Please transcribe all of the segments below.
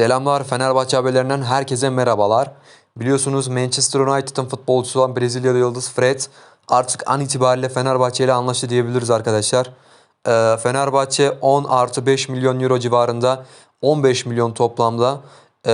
Selamlar Fenerbahçe haberlerinden herkese merhabalar. Biliyorsunuz Manchester United'ın futbolcusu olan Brezilyalı yıldız Fred artık an itibariyle Fenerbahçe ile anlaştı diyebiliriz arkadaşlar. Ee, Fenerbahçe 10 artı 5 milyon euro civarında 15 milyon toplamda e,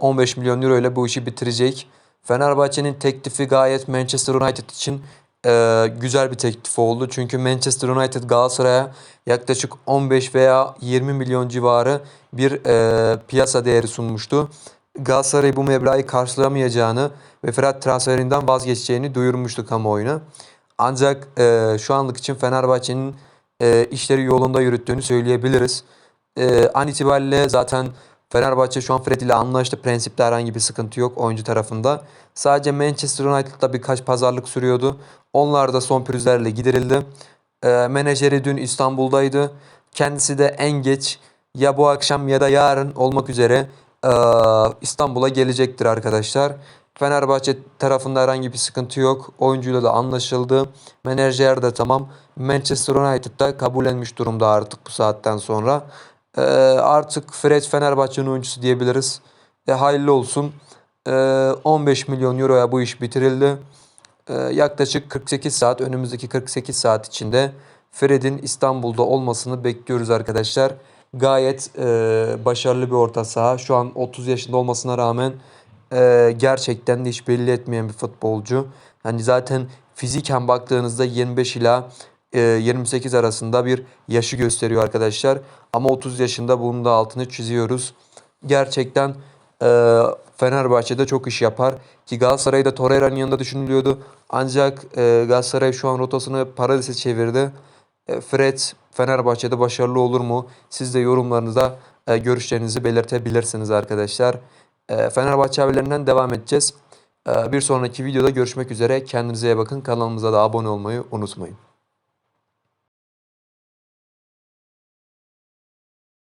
15 milyon euro ile bu işi bitirecek. Fenerbahçe'nin teklifi gayet Manchester United için e, güzel bir teklif oldu. Çünkü Manchester United Galatasaray'a yaklaşık 15 veya 20 milyon civarı bir e, piyasa değeri sunmuştu. Galatasaray bu meblağı karşılamayacağını ve Fred transferinden vazgeçeceğini duyurmuştu kamuoyuna. Ancak e, şu anlık için Fenerbahçe'nin e, işleri yolunda yürüttüğünü söyleyebiliriz. E, an itibariyle zaten Fenerbahçe şu an Fred ile anlaştı. Prensipte herhangi bir sıkıntı yok oyuncu tarafında. Sadece Manchester United'da birkaç pazarlık sürüyordu. Onlar da son pürüzlerle giderildi. E, menajeri dün İstanbul'daydı. Kendisi de en geç ya bu akşam ya da yarın olmak üzere e, İstanbul'a gelecektir arkadaşlar. Fenerbahçe tarafında herhangi bir sıkıntı yok. Oyuncuyla da anlaşıldı. Menajer de tamam. Manchester United da kabullenmiş durumda artık bu saatten sonra. E, artık Fred Fenerbahçe'nin oyuncusu diyebiliriz. E, hayırlı olsun. E, 15 milyon euroya bu iş bitirildi. Ee, yaklaşık 48 saat önümüzdeki 48 saat içinde Fred'in İstanbul'da olmasını bekliyoruz arkadaşlar. Gayet e, başarılı bir orta saha. Şu an 30 yaşında olmasına rağmen e, gerçekten de hiç belli etmeyen bir futbolcu. Hani zaten fiziken baktığınızda 25 ila e, 28 arasında bir yaşı gösteriyor arkadaşlar. Ama 30 yaşında bunun da altını çiziyoruz. Gerçekten e, Fenerbahçe'de çok iş yapar. Ki Galatasaray'da Torreira'nın yanında düşünülüyordu. Ancak e, Galatasaray şu an rotasını Paradis'e çevirdi. E, Fred Fenerbahçe'de başarılı olur mu? Siz de yorumlarınızda e, görüşlerinizi belirtebilirsiniz arkadaşlar. E, Fenerbahçe haberlerinden devam edeceğiz. E, bir sonraki videoda görüşmek üzere. Kendinize iyi bakın. Kanalımıza da abone olmayı unutmayın.